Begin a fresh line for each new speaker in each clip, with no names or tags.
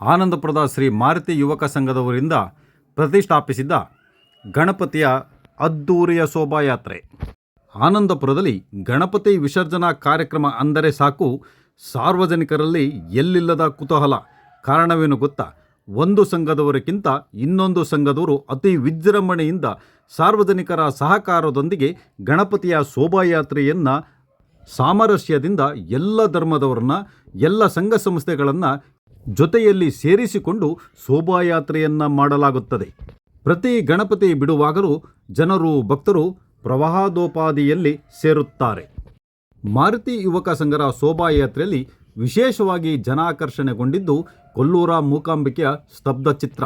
ಆನಂದಪುರದ ಶ್ರೀ ಮಾರುತಿ ಯುವಕ ಸಂಘದವರಿಂದ ಪ್ರತಿಷ್ಠಾಪಿಸಿದ್ದ ಗಣಪತಿಯ ಅದ್ದೂರಿಯ ಶೋಭಾಯಾತ್ರೆ. ಆನಂದಪುರದಲ್ಲಿ ಗಣಪತಿ ವಿಸರ್ಜನಾ ಕಾರ್ಯಕ್ರಮ ಅಂದರೆ ಸಾಕು, ಸಾರ್ವಜನಿಕರಲ್ಲಿ ಎಲ್ಲಿಲ್ಲದ ಕುತೂಹಲ. ಕಾರಣವೇನು ಗೊತ್ತಾ? ಒಂದು ಸಂಘದವರಿಗಿಂತ ಇನ್ನೊಂದು ಸಂಘದವರು ಅತಿ ವಿಜೃಂಭಣೆಯಿಂದ ಸಾರ್ವಜನಿಕರ ಸಹಕಾರದೊಂದಿಗೆ ಗಣಪತಿಯ ಶೋಭಾಯಾತ್ರೆಯನ್ನು ಸಾಮರಸ್ಯದಿಂದ ಎಲ್ಲ ಧರ್ಮದವರನ್ನ, ಎಲ್ಲ ಸಂಘ ಸಂಸ್ಥೆಗಳನ್ನು ಜೊತೆಯಲ್ಲಿ ಸೇರಿಸಿಕೊಂಡು ಶೋಭಾಯಾತ್ರೆಯನ್ನು ಮಾಡಲಾಗುತ್ತದೆ. ಪ್ರತಿ ಗಣಪತಿ ಬಿಡುವಾಗಲೂ ಜನರು, ಭಕ್ತರು ಪ್ರವಾಹದೋಪಾದಿಯಲ್ಲಿ ಸೇರುತ್ತಾರೆ. ಮಾರುತಿ ಯುವಕ ಸಂಘರ ಶೋಭಾಯಾತ್ರೆಯಲ್ಲಿ ವಿಶೇಷವಾಗಿ ಜನಾಕರ್ಷಣೆಗೊಂಡಿದ್ದು ಕೊಲ್ಲೂರ ಮೂಕಾಂಬಿಕೆಯ ಸ್ತಬ್ಧ ಚಿತ್ರ.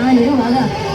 啊你用完了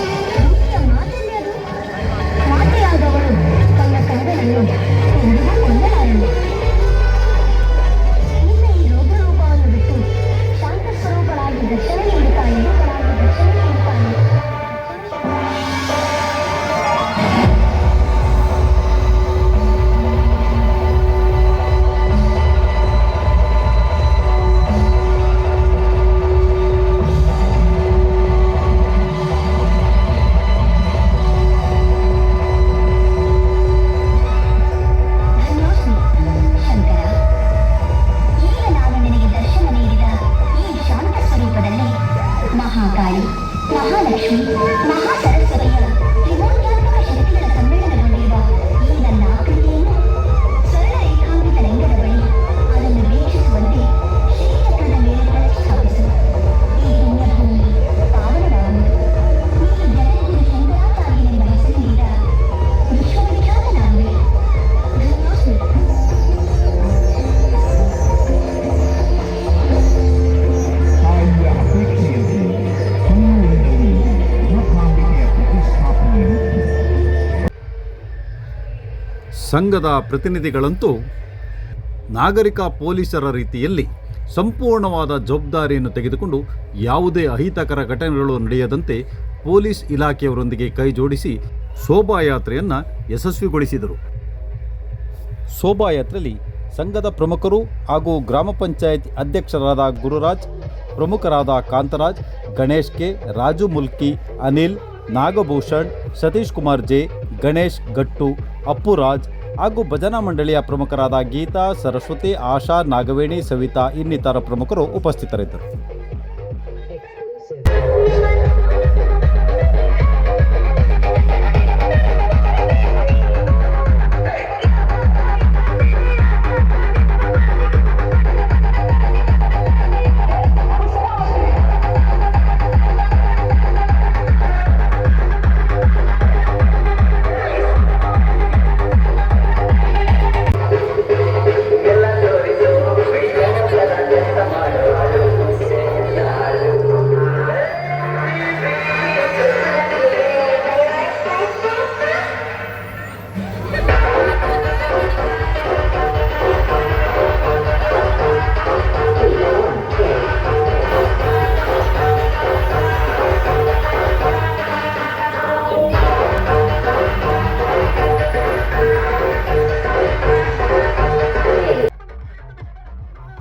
ಸಂಘದ ಪ್ರತಿನಿಧಿಗಳಂತೂ ನಾಗರಿಕ ಪೊಲೀಸರ ರೀತಿಯಲ್ಲಿ ಸಂಪೂರ್ಣವಾದ ಜವಾಬ್ದಾರಿಯನ್ನು ತೆಗೆದುಕೊಂಡು ಯಾವುದೇ ಅಹಿತಕರ ಘಟನೆಗಳು ನಡೆಯದಂತೆ ಪೊಲೀಸ್ ಇಲಾಖೆಯವರೊಂದಿಗೆ ಕೈ ಜೋಡಿಸಿ ಶೋಭಾಯಾತ್ರೆಯನ್ನು ಯಶಸ್ವಿಗೊಳಿಸಿದರು. ಶೋಭಾಯಾತ್ರೆಯಲ್ಲಿ ಸಂಘದ ಪ್ರಮುಖರು ಹಾಗೂ ಗ್ರಾಮ ಪಂಚಾಯತ್ ಅಧ್ಯಕ್ಷರಾದ ಗುರುರಾಜ್, ಪ್ರಮುಖರಾದ ಕಾಂತರಾಜ್, ಗಣೇಶ್ ಕೆ, ರಾಜು ಮುಲ್ಕಿ, ಅನಿಲ್, ನಾಗಭೂಷಣ್, ಸತೀಶ್ ಕುಮಾರ್ ಜೆ, ಗಣೇಶ್ ಗಟ್ಟು, ಅಪ್ಪುರಾಜ್ ಹಾಗೂ ಭಜನಾ ಮಂಡಳಿಯ ಪ್ರಮುಖರಾದ ಗೀತಾ ಸರಸ್ವತಿ ಆಶಾ ನಾಗವೇಣಿ ಸವಿತಾ ಇನ್ನಿತರ ಪ್ರಮುಖರು ಉಪಸ್ಥಿತರಿದ್ದರು.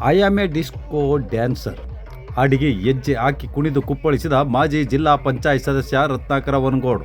I am a disco dancer. ಹಾಡಿಗೆ ಹೆಜ್ಜೆ ಹಾಕಿ ಕುಣಿದು ಕುಪ್ಪಳಿಸಿದ ಮಾಜಿ ಜಿಲ್ಲಾ ಪಂಚಾಯತ್ ಸದಸ್ಯ ರತ್ನಾಕರ ವನಗೋಡು.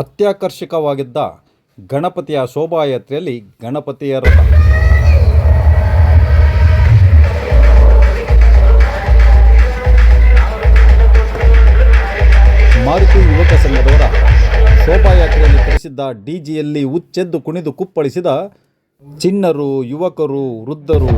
ಅತ್ಯಾಕರ್ಷಕವಾಗಿದ್ದ ಗಣಪತಿಯ ಶೋಭಾಯಾತ್ರೆಯಲ್ಲಿ ಗಣಪತಿಯ ರಥ. ಮಾರುತಿ ಯುವಕ ಸಂಘದವರ ಶೋಭಾಯಾತ್ರೆಯಲ್ಲಿ ತರಿಸಿದ್ದ ಡಿಜಿಯಲ್ಲಿ ಉಚ್ಚೆದ್ದು ಕುಣಿದು ಕುಪ್ಪಳಿಸಿದ ಚಿನ್ನರು ಯುವಕರು, ವೃದ್ಧರು.